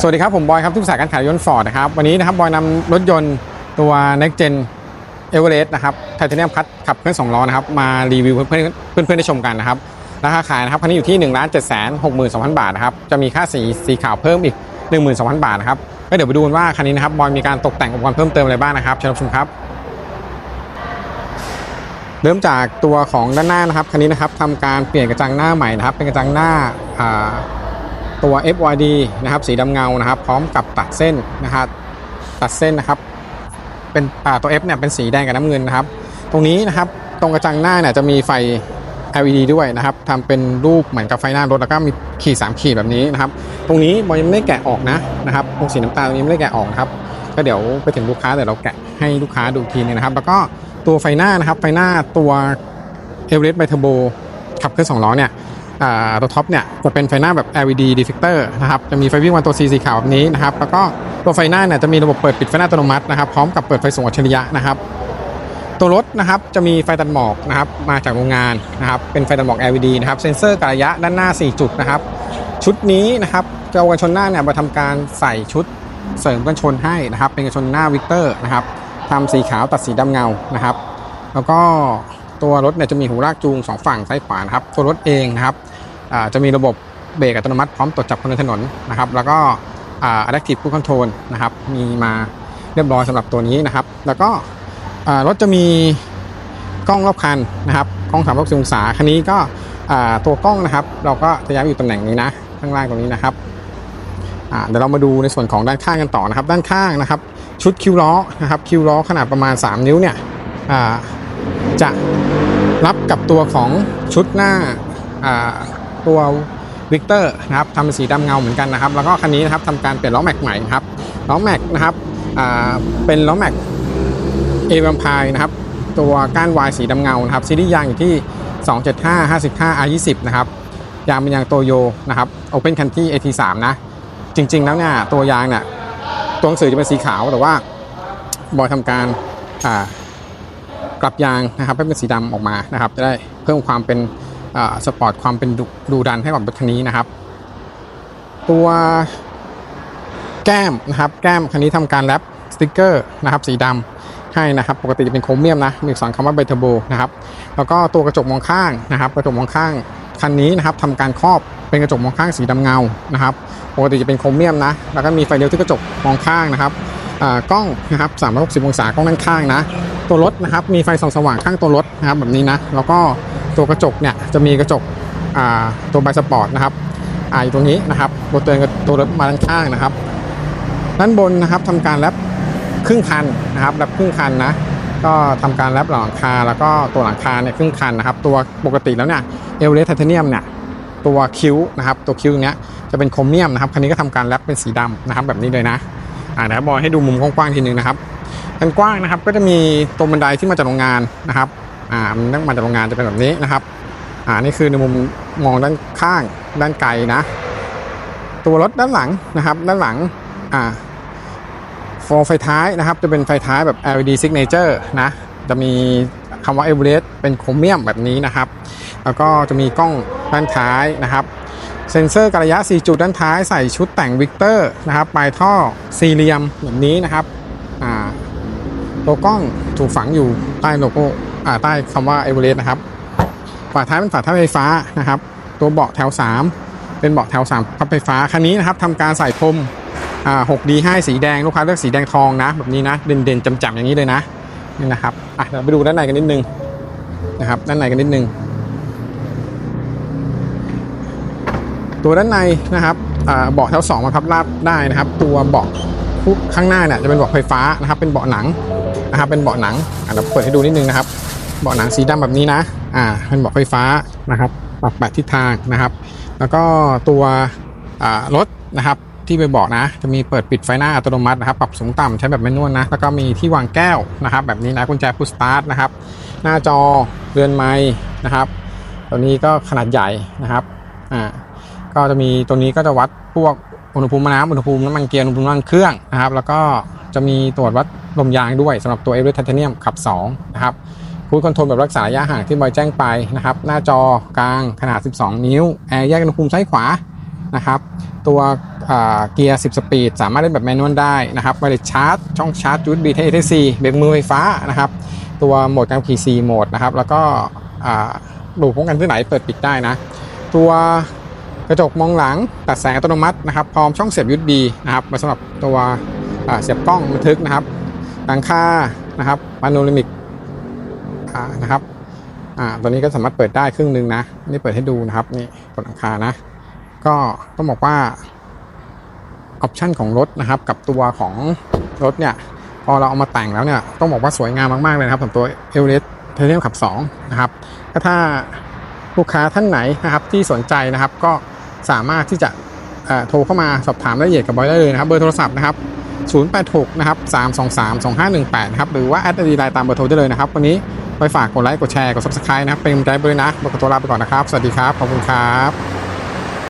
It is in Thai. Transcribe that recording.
สวัสดีครับ ผมบอยครับ ทุกสายการขายยนต์ฟอร์ดนะครับ วันนี้นะครับบอยนำรถยนต์ตัว next gen e v e r e s t นะครับไทเทเนียมคัตขับเคลื่อนสองล้อนะครับ มารีวิวเพื่อนเพื่อนเพื่อนๆได้ชมกันนะครับ ราคาขายนะครับคันนี้อยู่ที่1นึ่งล้านเจ็ดแสนหกหมื่นสองพันบาทนะครับ จะมีค่าสีสีขาวเพิ่มอีก 1 2 0 0 0 บาทนะครับก็เดี๋ยวไปดูกันว่าคันนี้นะครับบอยมีการตกแต่งอุปกรณ์เพิ่มเติมอะไรบ้างนะครับเชิญชมครับ เริ่มจากตัวของด้านหน้านะครับคันนี้นะครับทำการเปลี่ยนกระจังหน้าใหม่นะครับ เป็นกระจังหน้าอ่า ตัว FYD นะครับสีดำเงานะครับ พร้อมกับตัดเส้นนะครับตัดเส้นนะครับเป็นอ่าตัว F เนี่ยเป็นสีแดงกับน้ำเงินนะครับ ตรงนี้นะครับตรงกระจังหน้าเนี่ยจะมีไฟ LED ด้วยนะครับทำเป็นรูปเหมือนกับไฟหน้ารถแล้วก็มีขีด3ขีดแบบนี้นะครับ ตรงนี้บอยยังไม่ได้แกะออกนะนะครับตรงสีน้ำตาลตรงนี้ไม่ได้แกะออกนะครับก็เดี๋ยวไปถึงลูกค้าเดี๋ยวเราแกะให้ลูกค้าดูทีนึงนะครับ แล้วก็ตัวไฟหน้านะครับไฟหน้าตัวเอเวอเรสต์ไบเทอร์โบขับเคลื่อนสองล้อเนี่ย อ่าตัวท็อปเนี่ยจะเป็นไฟหน้าแบบ LED diffuser นะครับจะมีไฟวิ่งวันตัว C สีขาวแบบนี้นะครับแล้วก็ตัวไฟหน้าเนี่ยจะมีระบบเปิดปิดไฟหน้าอัตโนมัตินะครับพร้อมกับเปิดไฟส่องอัจฉริยะนะครับตัวรถนะครับจะมีไฟตัดหมอกนะครับมาจากโรงงานนะครับเป็นไฟตัดหมอก LED นะครับเซ็นเซอร์กระยะด้านหน้า 4 จุดนะครับชุดนี้นะครับเจ้ากันชนหน้าเนี่ยมาทำการใส่ชุดเสริมกันชนให้นะครับ เป็นกันชนหน้าวิกเตอร์นะครับทำสีขาวตัดสีดำเงานะครับ แล้วก็ตัวรถเนี่ยจะมีหูลากจูงสองฝั่งซ้ายขวานะครับ ตัวรถเองนะครับ จะมีระบบเบรกอัตโนมัติพร้อมตรวจจับคนเดินถนนนะครับแล้วก็อ่า adaptive cruise control นะครับมีมาเรียบร้อยสำหรับตัวนี้นะครับ แล้วก็รถจะมีกล้องรอบคันนะครับกล้อง360องศาคันนี้ก็ตัวกล้องนะครับ เราก็จะย้ายอยู่ตำแหน่งนี้นะข้างล่างตรงนี้นะครับเดี๋ยวเรามาดูในส่วนของด้านข้างกันต่อนะครับ ด้านข้างนะครับ ชุดคิวล้อนะครับคิวล้อขนาดประมาณ 3 นิ้วเนี่ยจะรับกับตัวของชุดหน้า ตัววิกเตอร์นะครับทำเป็นสีดำเงาเหมือนกันนะครับ แล้วก็คันนี้นะครับทำการเปลี่ยนล้อแม็กใหม่ครับล้อแม็กนะครับเป็นล้อแม็กเอวัมพายนะครับ ตัวก้านวายสีดำเงานะครับซีรีส์ยางอยู่ที่ 275 55 R20 นะครับยางเป็นยางโตโยนะครับ Open Country AT3 นะ จริง ๆ แล้วเนี่ยตัวยางเนี่ยตัวหนังสือจะเป็นสีขาวแต่ว่าบอยทำการกลับยางนะครับให้เป็นสีดำออกมานะครับ จะได้เพิ่มความเป็น สปอร์ตความเป็นดุดูดันให้กับรถคันนี้นะครับ ตัวแก้มนะครับ แก้มคันนี้ทำการแรปสติกเกอร์นะครับ สีดำให้นะครับ ปกติจะเป็นโครเมียมนะ มีสอนคำว่าไบเทอร์โบนะครับ แล้วก็ตัวกระจกมองข้างนะครับ กระจกมองข้างคันนี้นะครับทำการครอบเป็นกระจกมองข้างสีดำเงานะครับ ปกติจะเป็นโครเมียมนะ แล้วก็มีไฟเลี้ยวที่กระจกมองข้างนะครับอ่ากล้องนะครับ 360 องศากล้องด้านข้างนะ ตัวรถนะครับ มีไฟส่องสว่างข้างตัวรถนะครับแบบนี้นะ แล้วก็ ตัวกระจกเนี่ยจะมีกระจกอ่าตัวไบสปอร์ตนะครับอ่าอยู่ตรงนี้นะครับตัวเตือนกับตัวรถมาด้านข้างนะครับ ด้านบนนะครับทำการแรปครึ่งคันนะครับแรปครึ่งคันนะก็ทำการแรปหลังคาแล้วก็ตัวหลังคาเนี่ยครึ่งคันนะครับ ตัวปกติแล้วเนี่ยเอเวอเรสต์ไทเทเนียมเนี่ยตัวคิ้วนะครับตัวคิ้วตรงเนี้ยจะเป็นโครเมียมนะครับคันนี้ก็ทำการแรปเป็นสีดำนะครับแบบนี้เลยนะอ่าเดี๋ยวบอยให้ดูมุมกว้างๆทีนึงนะครับด้านกว้างนะครับก็จะมีตรงบันไดที่มาจากโรงงานนะครับ อ่ามันต้องมาจากโรงงานจะเป็นแบบนี้นะครับอ่านี่คือในมุมมองด้านข้างด้านไกลนะ ตัวรถด้านหลังนะครับ ด้านหลังอ่าฟอร์ไฟท้ายนะครับ จะเป็นไฟท้ายแบบ LED signature นะจะมีคำว่า e v e r e s t เป็นโครเมียมแบบนี้นะครับ แล้วก็จะมีกล้องด้านท้ายนะครับ เซ็นเซอร์กระยะ 4 จุดด้านท้ายใส่ชุดแต่งวิกเตอร์นะครับ ปลายท่อสี่เหลี่ยมแบบนี้นะครับอ่าตัวกล้องถูกฝังอยู่ใต้โลโก้ อ่าใต้คำว่าเอเวอเรสต์นะครับ ฝาท้ายเป็นฝาท้ายไฟฟ้านะครับ ตัวเบาะแถว 3 เป็นเบาะแถว3พับไฟฟ้าคันนี้นะครับทำการใส่พรมอ่า 6D ให้สีแดงลูกค้าเลือกสีแดงทองนะ แบบนี้นะ เด่นๆจำๆอย่างนี้เลยนะนี่นะครับอะเดี๋ยวไปดูด้านในกันนิดนึงนะครับด้านในกันนิดนึง ตัวด้านในนะครับเบาะแถวสองมาพับลาดได้นะครับ ตัวเบาะข้างหน้าเนี่ยจะเป็นเบาะไฟฟ้านะครับ เป็นเบาะหนังนะครับ เป็นเบาะหนังอะเราเปิดให้ดูนิดนึงนะครับ เบาะหนังสีดำแบบนี้นะ อ่าเป็นเบาะไฟฟ้านะครับ ปรับแปดทิศทางนะครับ แล้วก็ตัวรถนะครับที่ไปเบาะนะ จะมีเปิดปิดไฟหน้าอัตโนมัตินะครับ ปรับสูงต่ำใช้แบบแมนนวลนะ แล้วก็มีที่วางแก้วนะครับ แบบนี้นะกุญแจพุชสตาร์ทนะครับ หน้าจอเรือนไม้นะครับ ตัวนี้ก็ขนาดใหญ่นะครับ อ่า ก็จะมีตัวนี้ก็จะวัดพวกอุณหภูมิน้ำอุณหภูมิน้ำมันเกียร์อุณหภูมิน้ำมันเครื่องนะครับ แล้วก็จะมีตรวจวัดลมยางด้วยสำหรับตัวเอเวอเรสต์ไทเทเนียมขับ2นะครับ คูดคอนโทรลแบบรักษาระยะห่างที่บอยแจ้งไปนะครับ หน้าจอกลางขนาด 12 นิ้ว แอร์แยกอุณหภูมิซ้ายขวานะครับ ตัวเกียร์ 10 สปีด สามารถเล่นแบบแมนนวลได้นะครับไวเลสชาร์จ ช่องชาร์จ USB Type C เบรกมือไฟฟ้านะครับ ตัวโหมดการขับขี่4โหมดนะครับ แล้วก็ดูป้องกันที่ไหนเปิดปิดได้นะ ตัวกระจกมองหลังตัดแสงอัตโนมัตินะครับ พร้อมช่องเสียบ USB นะครับไว้สำหรับตัวเสียบกล้องบันทึกนะครับหลังคานะครับพาโนรามิก นะครับ อ่าตัวนี้ก็สามารถเปิดได้ครึ่งหนึ่งนะ นี่เปิดให้ดูนะครับ นี่บนหลังคานะ ก็ต้องบอกว่าออปชันของรถนะครับ กับตัวของรถเนี่ย พอเราเอามาแต่งแล้วเนี่ย ต้องบอกว่าสวยงามมาก ๆ เลยนะครับสำหรับตัวเอลเลสเทเนียมขับ 2 นะครับก็ถ้าลูกค้าท่านไหนนะครับที่สนใจนะครับ ก็สามารถที่จะเอ่อโทรเข้ามาสอบถามรายละเอียดกับบอยได้เลยนะครับ เบอร์โทรศัพท์นะครับ 086 นะครับ 323 2518 นะครับ หรือว่าแอดไอดีไลน์ตามเบอร์โทรได้เลยนะครับ วันนี้ ไปฝากกดไลค์กดแชร์กด subscribe นะครับเป็นกำลังใจไปเลยนะบอกตัวลาไปก่อนนะครับ สวัสดีครับ ขอบคุณครับ